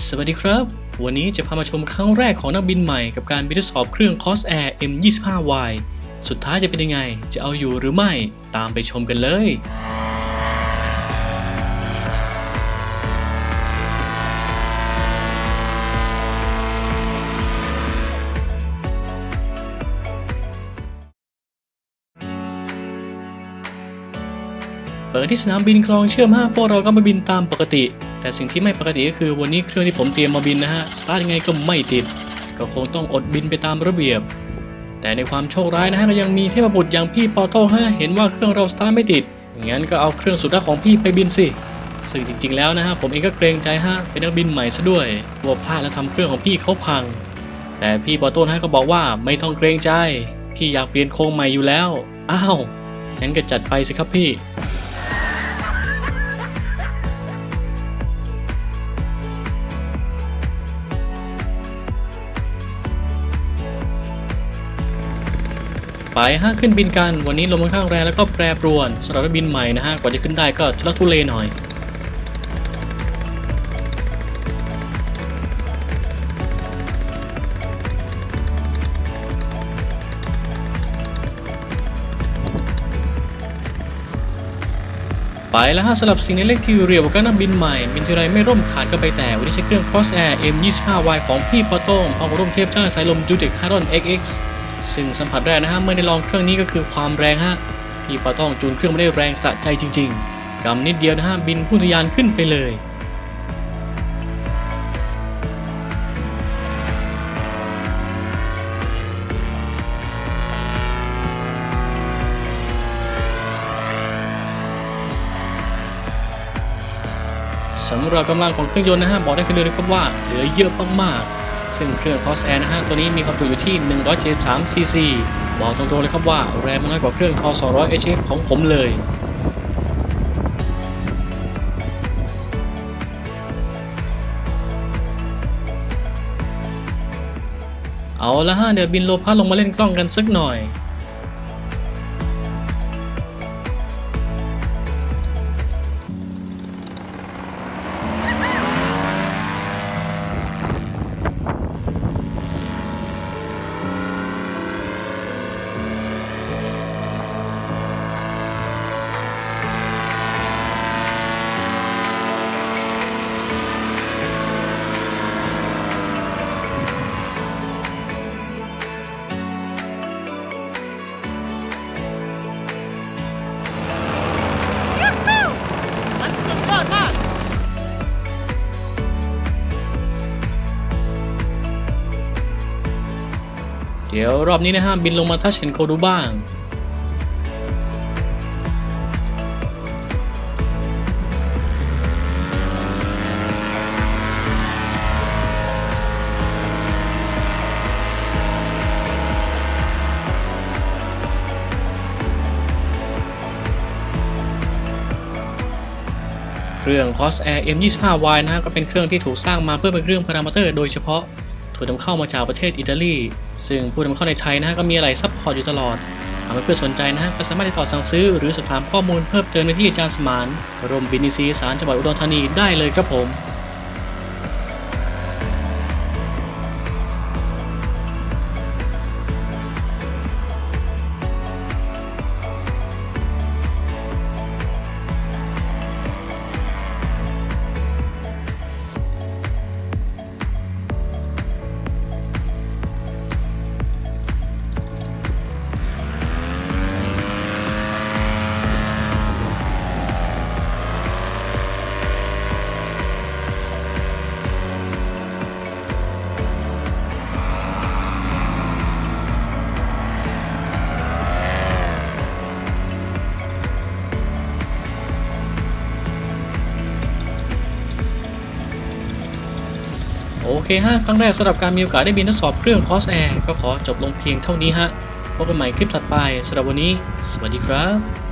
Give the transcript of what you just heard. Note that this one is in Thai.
สวัสดีครับ วันนี้จะพามาชมครั้งแรกของนักบินใหม่กับการบินทดสอบเครื่อง Cos Air M25Y สุดท้ายจะเป็นยังไง จะเอาอยู่หรือไม่ ตามไปชมกันเลย เปิดที่สนามบินคลองเชื่อม5พวกเราก็มาบินตามปกติ แต่สิ่งที่ไม่ปกติก็คือวันนี้เครื่องที่ผมเตรียมมาบินนะฮะสตาร์ทยังไงก็ไม่ติด ก็คงต้องอดบินไปตามระเบียบ แต่ในความโชคร้ายนะฮะก็ยังมีเทพบุตรอย่างพี่ปอโต้ฮะเห็นว่าเครื่องเราสตาร์ทไม่ติดงั้นก็เอาเครื่องสุดท้ายของพี่ไปบินสิซึ่งจริงๆแล้วนะฮะผมเองก็เกรงใจฮะเป็นนักบินใหม่ซะด้วยกลัวพลาดแล้วทำเครื่องของพี่เขาพัง แต่พี่ปอโต้ฮะก็บอกว่าไม่ต้องเกรงใจพี่อยากเปลี่ยนโครงใหม่อยู่แล้วอ้าวงั้นก็จัดไปสิครับพี่ ไปฮะขึ้นบินกัน วันนี้ลมค่อนข้างแรงแล้วก็แปรปรวนสำหรับบินใหม่นะฮะ กว่าจะขึ้นได้ก็ทุลักทุเลหน่อยไปแล้วฮะสำหรับสิ่งเล็กที่เรียวกับนักบินใหม่ บินทีไรไม่ร่มขาดก็ไปแต่ วันนี้ใช้เครื่อง Cross Air M25Y ของพี่ปอต้งพร้อมร่มเทียบจ้าสายลม j u t e c Haron XX ซึ่งสัมผัสแรกนะฮะเมื่อได้ลองเครื่องนี้ก็คือความแรงฮะพี่ปอโต้งจูนเครื่องไม่ได้แรงสะใจจริง ๆกำนิดเดียวนะฮะบินพุ่งทะยานขึ้นไปเลยสำหรับกำลังของเครื่องยนต์นะฮะบอกได้เพียงเดียวเลยครับว่าเหลือเยอะมากๆ ซึ่งเครื่อง Cross Air นะฮะตัวนี้มีความจุอยู่ที่ 173 cc บอกตรงๆเลยครับว่าแรงมันน้อยกว่าเครื่องทอ200 HF ของผมเลยเอาละฮะเดี๋ยวบินโลพาลงมาเล่นกล้องกันสักหน่อย เดี๋ยวรอบนี้นะฮะบินลงมาทัชเชนโคดูบ้างเครื่อง Cos Air M25Y นะฮะก็เป็นเครื่องที่ถูกสร้างมาเพื่อเป็นเครื่องพารามอเตอร์โดยเฉพาะ ถูกนำเข้ามาจากประเทศอิตาลี ซึ่งผู้นำเข้าในไทยนะฮะก็มีอะไรซัพพอร์ตอยู่ตลอดหากเพื่อนสนใจนะฮะก็สามารถติดต่อสั่งซื้อหรือสอบถามข้อมูลเพิ่มเติมได้ที่อาจารย์สมานรมบินิซีสารจังหวัดอุดรธานีได้เลยครับผม โอเคฮะครั้งแรกสำหรับการมีโอกาสได้บินทดสอบเครื่อง Cross Air ก็ขอจบลงเพียงเท่านี้ฮะพบกันใหม่คลิปถัดไปสำหรับวันนี้ สวัสดีครับ